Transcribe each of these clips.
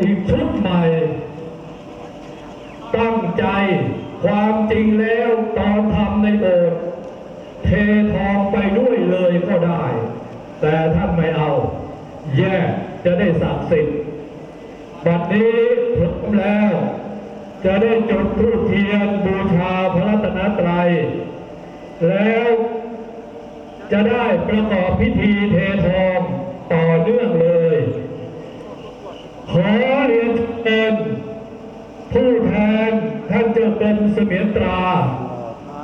อีกชุดใหม่ ตั้งใจความจริงแล้วตอนทำในโบสถ์เททองไปด้วยเลยก็ได้ แต่ท่านไม่เอา แย่จะได้ศักสิทธิ์บัดนี้พร้อมแล้ว จะได้จดธูปเทียนบูชาพระรัตนตรัย แล้วจะได้ประกอบพิธีเททองต่อเนื่องเลย ขอเรียนเชิญผู้แทนท่านเจ้ากรม เสมียนตรา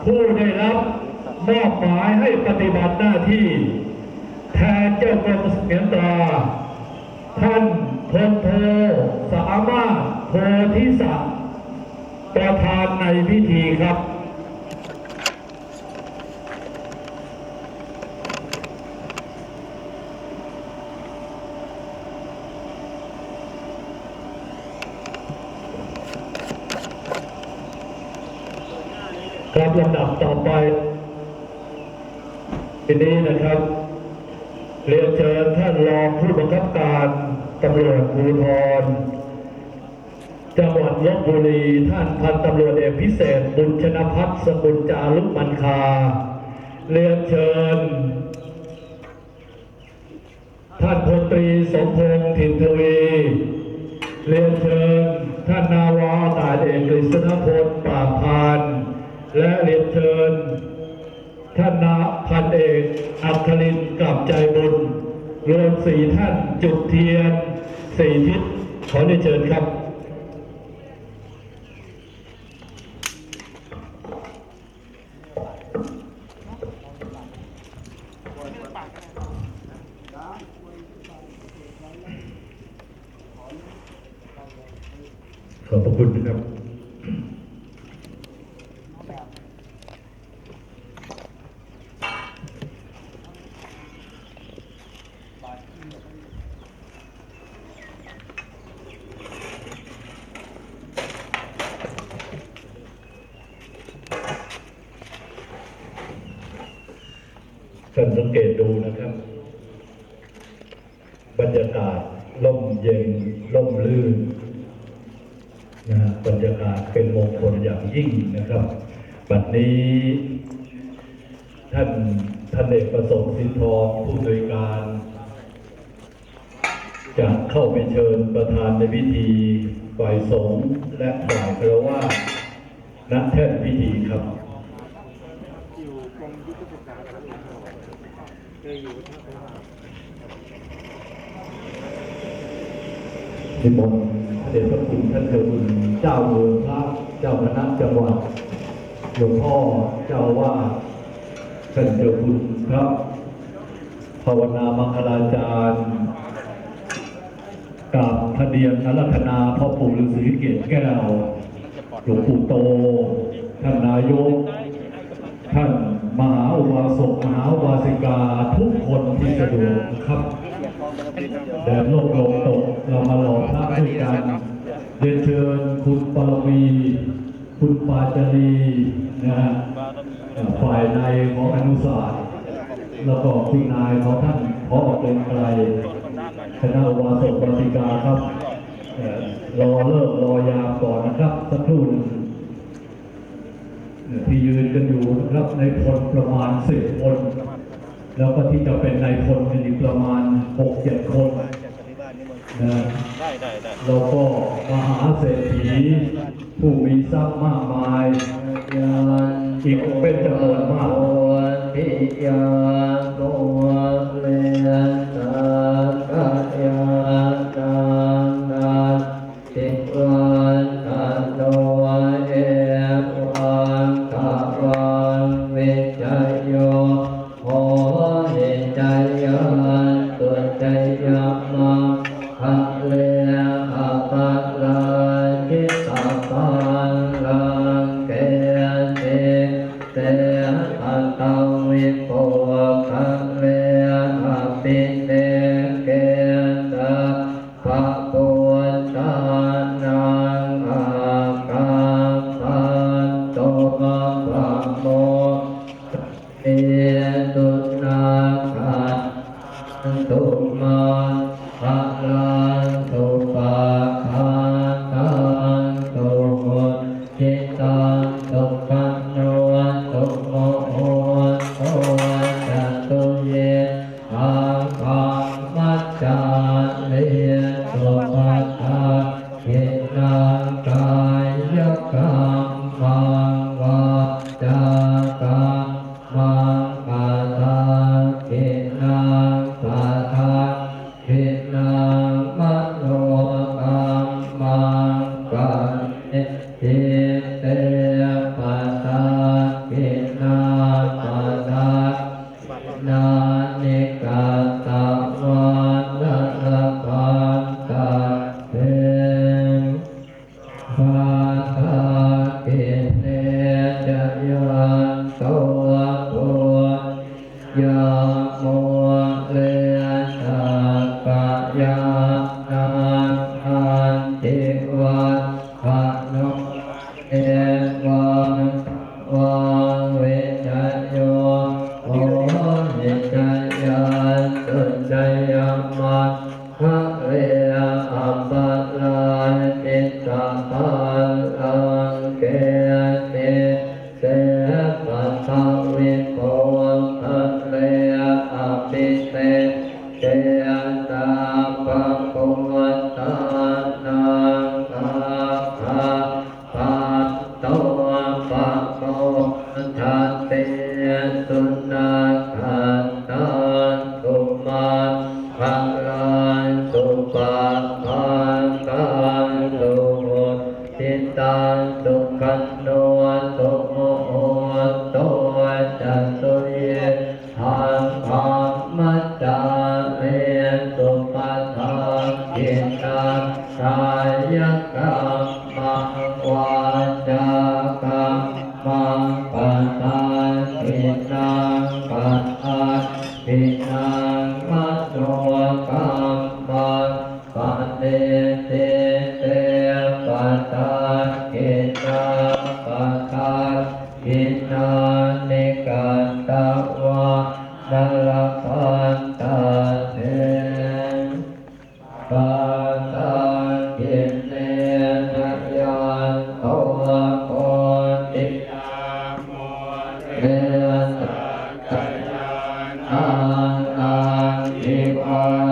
ผู้ได้รับมอบหมายให้ปฏิบัติหน้าที่ แทนเจ้ากรมเสมียนตรา ท่านพลโทสามารถโพธิสัตว์ประธานในพิธีครับ ครับลำดับ ต่อไปทีนี้นะครับ เรียนเชิญท่านรองผู้บังคับการตำรวจภูธรจังหวัดลบบุรีท่านพันตำรวจเอกพิเศษ บุญชนพัฒน์สกุลจารุมันคา เรียนเชิญ ท่านพลตรีสมพงษ์ถิ่นทวี เรียนเชิญ ท่านนาวาอากาศเอกกฤษณพลปราพาน และเรียนเชิญท่านนาพันเอกอัครินทร์กลับใจบุญ รวมสี่ท่านจุดเทียนสี่ทิศขอเรียนเชิญครับขอบพระคุณนะครับ ท่านสังเกตดูนะครับ บรรยากาศร่มเย็นร่มลื่นนะบรรยากาศเป็นมงคลอย่างยิ่งนะครับบัดนี้ ท่านท่านเอกประสงค์สินทองผู้โดยการ จะเข้าไปเชิญประธานในพิธีฝ่ายสงฆ์และฝ่ายคารวะณแท่นพิธีครับอยู่กรมยุทธศึกษาครับเคยอยู่ที่ นิมนต์พระเดชพระคุณท่านเจ้าคุณเจ้าเมืองพระเจ้าคณะจังหวัดหลวงพ่อเจ้าว่าท่านเจ้าคุณครับภาวนามังคลาจารย์กับพระเดียนอารัธนาพ่อปู่ฤาษีเกศแก้วหลวงปู่โต ท่านนายก ท่านมหาอุบาสกมหาอุบาสิกาทุกคนที่สะดวกครับ แดดโลกลมตกเรามาหล่อพระด้วยกันเรียนเชิญคุณปรมีคุณปาจารีนะฮะเอ่อฝ่ายในของอนุสาสตร์แล้วก็คุณนายของท่านพอเป็นไกลคณะวาสกวาสิกาครับรอเลิกรอยาก่อนนะครับสักครู่ที่ยืนกันอยู่นะครับในพลประมาณสิบคน แล้วก็ที่จะเป็นในพลกันอีกประมาณหกเจ็ดคน นะได้ได้ได้แล้วก็มหาเศรษฐี ผู้มีทรัพย์มากมายยันอีกเป็นจำนวนมากทิยาโกเลสากายานานาติวันตันโตเอวันตะวันวิจโยโหนิจยานตุจยา เอตุนาคันตุมาภะลันตุ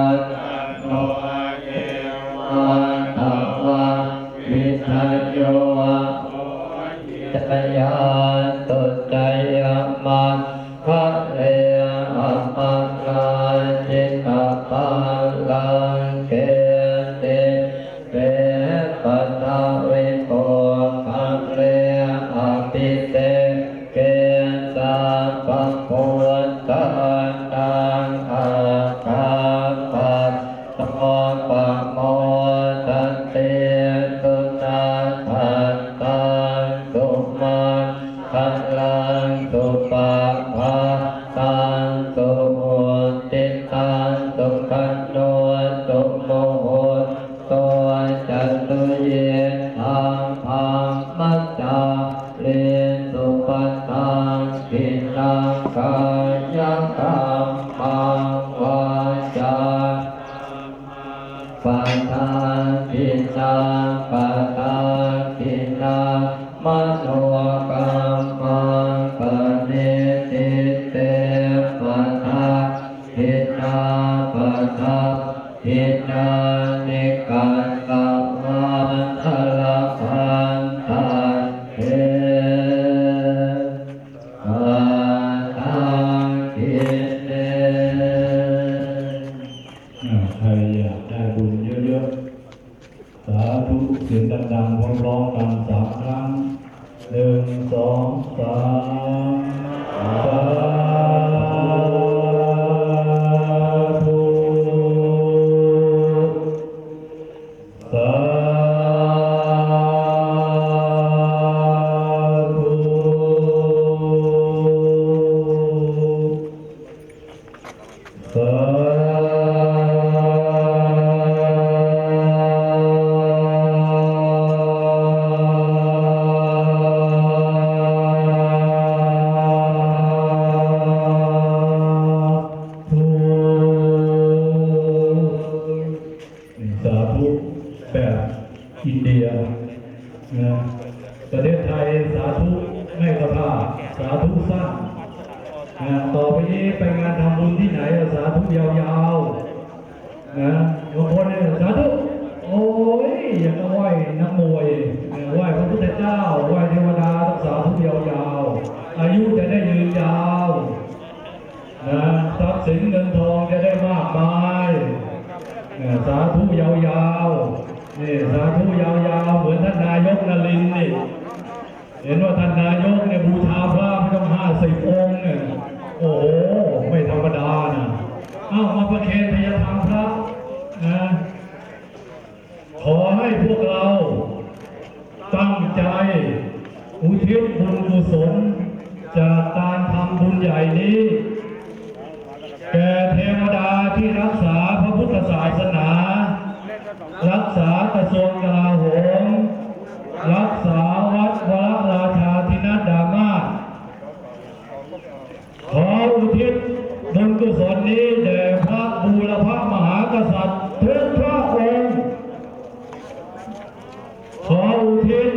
วัน เยทังพังมัจจาเรสุปัตตังกิตังกายกรรมังวาจาปัฏฐานินาปัฏฐานินามโนกรรมังปณิทิเตปัฏฐานทินาปัฏฐานทินา สองสาม ต่อไปนี้ไปงานทำบุญที่ไหนอะสาธุยาวๆนะบางคนเนี่ยสาธุโอ้ยอย่างกับไหว้นักมวยไหว้พระพุทธเจ้าไหว้เทวดาองสาธุยาวๆอายุจะได้ยืนยาวนะทรัพย์สินเงินทองจะได้มากมายเนี่ยสาธุยาวๆนี่สาธุยาวๆเหมือนท่านนายกนลินนี่เห็นว่าท่านนายกเนี่ยบูชาพระไม่ต้องห้าสิบองค์เนี่ย โอ้โห ไม่ธรรมดานะเอ้ามาประเคนทยธรรมพระนะขอให้พวกเราตั้งใจ อุทิศบุญกุศล จากการทำบุญใหญ่นี้ แก่เทวดาที่รักษาพระพุทธศาสนา รักษากระทรวงกลาโหม รักษาวัดวรราชาธินัดดามาศขออุทิศบุญกุศลนี้แด่พระบูรพมหากษัตริย์ทุกพระองค์ ขออุทิศ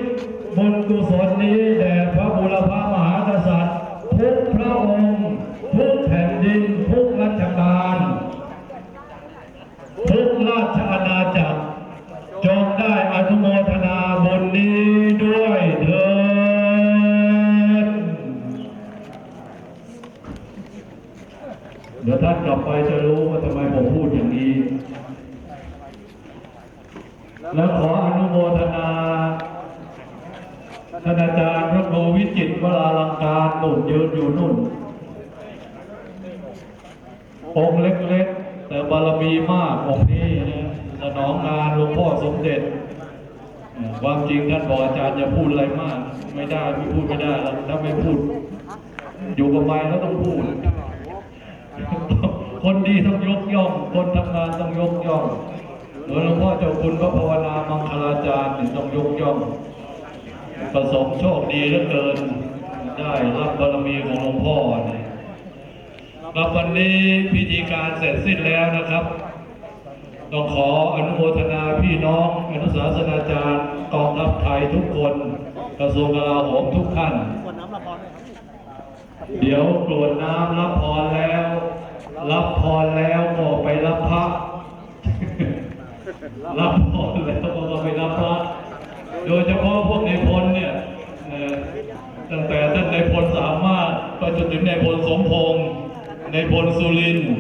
บุญกุศลนี้แด่พระบูรพมหากษัตริย์ทุกพระองค์ทุกแผ่นดินทุกรัชกาลทุกราชอาณาจักร และขออ นุโมทนาท่านอาจารย์พระครูวิจิตวราลังการนุ่นยืนอยู่นุ่นองค์เล็กๆ แต่บารมีมากองค์นี้นะสนองงานหลวงพ่อสมเด็จความจริงท่านบอกอาจารย์อย่าพูดอะไรมาก ไม่ได้ไม่พูดไม่ได้แล้วถ้าไม่พูด อยู่กับไม้แล้วต้องพูด คนดีต้องยกย่อง คนทำงานต้องยกย่อง หลวงพ่อเจ้าคุณพระภาวนามังคลาจารย์ต้องยกย่องประสบโชคดีเหลือเกิน ได้รับบารมีของหลวงพ่อนี่ครับวันนี้พิธีการเสร็จสิ้นแล้วนะครับ ต้องขออนุโมทนาพี่น้องอนุสาสนาจารย์กองทัพไทยทุกคน กระทรวงกลาโหมทุกท่านเดี๋ยวกรวดน้ำรับพรแล้ว รับพรแล้วก็ไปรับพระ รับพรแล้วก็ไปรับพระโดยเฉพาะพวกในพลเนี่ยตั้งแต่ท่านในพลสามารถไปจนถึงในพลสมพงศ์ในพลสุรินทร์